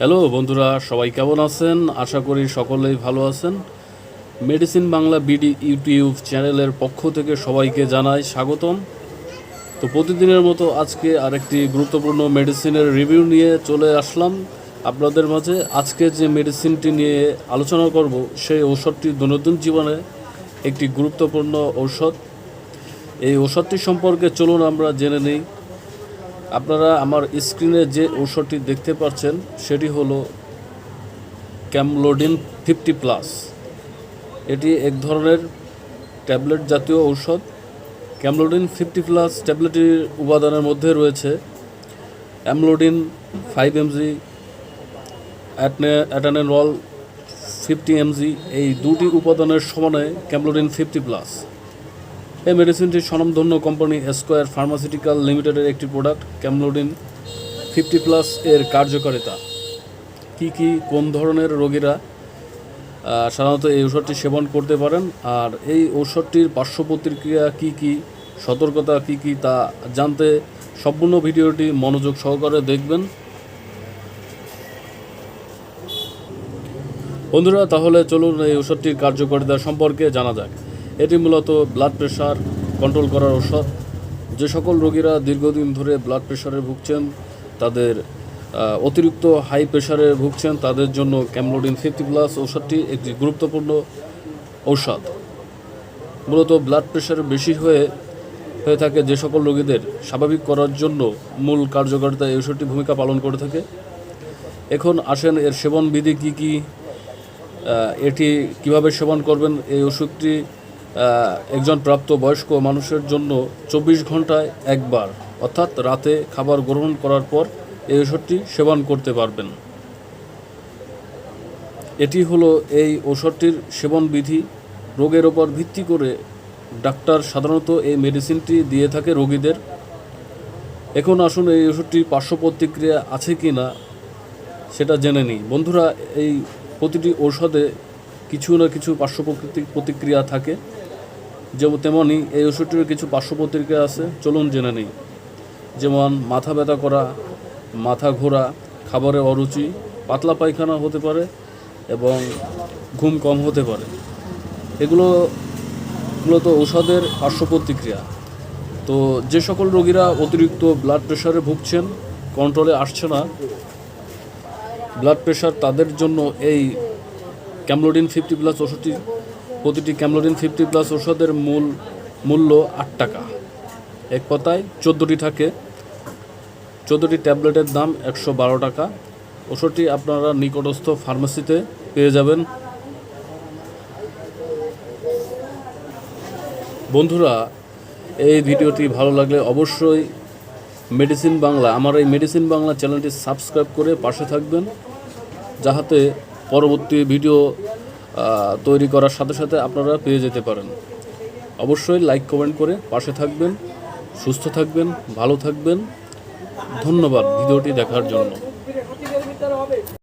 Hello বন্ধুরা, সবাই কেমন আছেন? আশা করি সকলেই ভালো আছেন। মেডিসিন বাংলা বিডি ইউটিউব চ্যানেলের পক্ষ থেকে সবাইকে জানাই স্বাগতম। তো প্রতিদিনের মতো আজকে আরেকটি গুরুত্বপূর্ণ মেডিসিনের রিভিউ নিয়ে চলে আসলাম আপনাদের মাঝে। আজকে যে মেডিসিনটি নিয়ে আলোচনা করব, সেই ঔষধটি দৈনন্দিন জীবনে একটি গুরুত্বপূর্ণ ঔষধ। এই ঔষধটি সম্পর্কে চলুন আমরা জেনে নিই। আপনারা আমার স্ক্রিনে যে ঔষধটি দেখতে পাচ্ছেন, সেটি হলো ক্যামলোডিন ফিফটি প্লাস। এটি এক ধরনের ট্যাবলেট জাতীয় ঔষধ। ক্যামলোডিন ফিফটি প্লাস ট্যাবলেটটির উপাদানের মধ্যে রয়েছে amlodipine five MG atenolol fifty MG. এই দুটি উপাদানের সমানে ক্যামলোডিন ফিফটি প্লাস। এই মেডিসিনটি স্বনামধন্য কোম্পানি স্কোয়ার ফার্মাসিউটিক্যাল লিমিটেডের একটি প্রোডাক্ট, ক্যামলোডিন ফিফটি প্লাস এর কার্যকারিতা। কি কি, কোন ধরনের রোগীরা সাধারণত এই ঔষধটি সেবন করতে পারেন, আর এই ঔষধটির পার্শ্ব প্রতিক্রিয়া কী কী, সতর্কতা কী কী, তা জানতে সম্পূর্ণ ভিডিওটি মনোযোগ সহকারে দেখবেন। বন্ধুরা, তাহলে চলুন এই ওষুধটির কার্যকারিতা সম্পর্কে জানা যাক। এটি মূলত ব্লাড প্রেশার কন্ট্রোল করার ঔষধ। যে সকল রোগীরা দীর্ঘদিন ধরে ব্লাড প্রেশারে ভুগছেন, তাদের অতিরিক্ত হাই প্রেশারে ভুগছেন, তাদের জন্য ক্যামলোডিন ফিফটি প্লাস ঔষধটি একটি গুরুত্বপূর্ণ ঔষধ। মূলত ব্লাড প্রেশার বেশি হয়ে হয়ে থাকে যে সকল রোগীদের স্বাভাবিক করার জন্য মূল কার্যকারিতা এই ওষুধটি ভূমিকা পালন করে থাকে। এখন আসেন এর সেবন বিধি কী কী এটি কীভাবে সেবন করবেন এই ওষুধটি একজন প্রাপ্ত বয়স্ক মানুষের জন্য চব্বিশ ঘন্টায় একবার, অর্থাৎ রাতে খাবার গ্রহণ করার পর এই ওষুধটি সেবন করতে পারবেন। এটি হলো এই ওষুধটির সেবন বিধি। রোগের ওপর ভিত্তি করে ডাক্তার সাধারণত এই মেডিসিনটি দিয়ে থাকে রোগীদের। এখন আসুন এই ওষুধটির পার্শ্ব প্রতিক্রিয়া আছে কি না, সেটা জেনে নিই। বন্ধুরা, এই প্রতিটি ঔষধে কিছু না কিছু পার্শ্ব প্রতিক্রিয়া থাকে। যেমন তেমনই এই ওষুধটির কিছু পার্শ্ব প্রতিক্রিয়া আছে। চলুন জেনে নিই। যেমন মাথা ব্যথা করা, মাথা ঘোরা খাবারে অরুচি, পাতলা পায়খানা হতে পারে এবং ঘুম কম হতে পারে। এগুলো মূলত ঔষধের পার্শ্বপ্রতিক্রিয়া। তো যে সকল রোগীরা অতিরিক্ত ব্লাড প্রেশারে ভুগছেন কন্ট্রোলে আসছে না ব্লাড প্রেশার তাদের জন্য এই ক্যামলোডিন ফিফটি প্লাস ওষুধটি প্রতিটি ক্যামলোডিন ফিফটি প্লাস ওষুধের মূল মূল্য আট টাকা। এক কথায় চোদ্দোটি থাকে। চোদ্দোটি ট্যাবলেটের দাম একশো বারো টাকা। ওষুধটি আপনারা নিকটস্থ ফার্মেসিতে পেয়ে যাবেন। বন্ধুরা, এই ভিডিওটি ভালো লাগলে অবশ্যই মেডিসিন বাংলা, আমার এই মেডিসিন বাংলা চ্যানেলটি সাবস্ক্রাইব করে পাশে থাকবেন, যাহাতে পরবর্তী ভিডিও তৈরি করার সাথে সাথে আপনারা পেয়ে যেতে পারেন। অবশ্যই লাইক কমেন্ট করে পাশে থাকবেন, সুস্থ থাকবেন, ভালো থাকবেন। ধন্যবাদ ভিডিওটি দেখার জন্য।